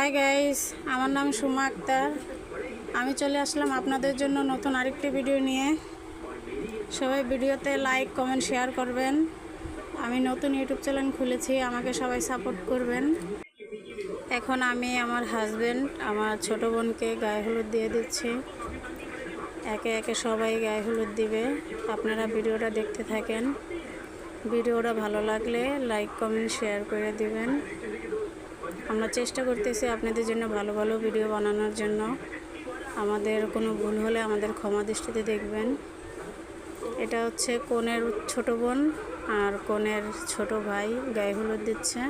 Hi guys আমার নাম সুমা আক্তার। আমি চলে আসলাম আপনাদের জন্য নতুন আরেকটি ভিডিও নিয়ে। সবাই ভিডিওতে লাইক কমেন্ট শেয়ার করবেন। আমি নতুন ইউটিউব চ্যানেল খুলেছি, আমাকে সবাই সাপোর্ট করবেন। এখন আমি আমার হাজব্যান্ড আমার ছোট বোনকে গায়ে হলুদ দিয়ে দিচ্ছি। একে একে সবাই গায়ে হলুদ দিবে। আপনারা ভিডিওটা দেখতে থাকেন। ভিডিওটা ভালো লাগলে লাইক কমেন্ট শেয়ার করে দিবেন। আমরা চেষ্টা করতেছি আপনাদের জন্য ভালো ভালো ভিডিও বানানোর জন্য। আমাদের কোনো ভুল হলে আমাদের ক্ষমা দৃষ্টিতে দেখবেন। এটা হচ্ছে কনের ছোট বোন আর কনের ছোট ভাই গায়ে হলুদ দিচ্ছে।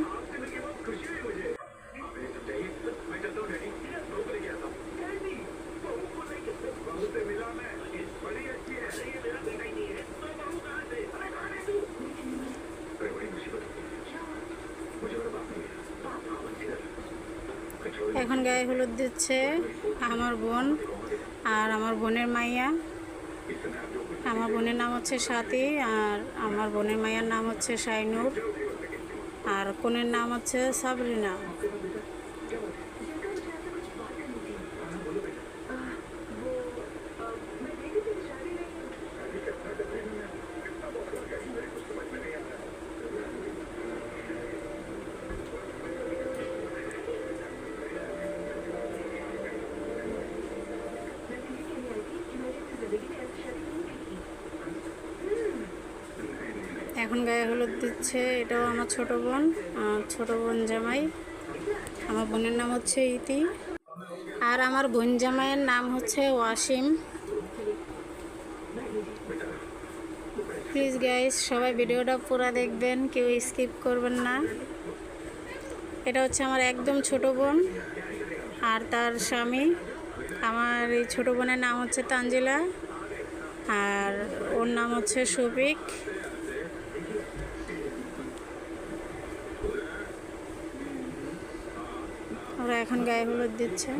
এখন গায়ে হলুদ দিচ্ছে আমার বোন আর আমার বোনের মাইয়া। আমার বোনের নাম হচ্ছে সাথী আর আমার বোনের মাইয়ার নাম হচ্ছে শাইনুর আর কোনের নাম হচ্ছে সাবরিনা। এখন গায়ে হলুদ দিচ্ছে, এটাও আমার ছোট বোন ছোট বোন জামাই। আমার বোনের নাম হচ্ছে ইতি। আর আমার বোন জামাইয়ের নাম হচ্ছে ওয়াসিম। প্লিজ গাইস সবাই ভিডিওটা পুরো দেখবেন, কেউ স্কিপ করবেন না। এটা হচ্ছে আমার একদম ছোট বোন আর তার স্বামী। আমার এই ছোটো বোনের নাম হচ্ছে তাঞ্জিলা আর ওর নাম হচ্ছে শফিক। ওরা এখন গায়ে হলুদ দিচ্ছে।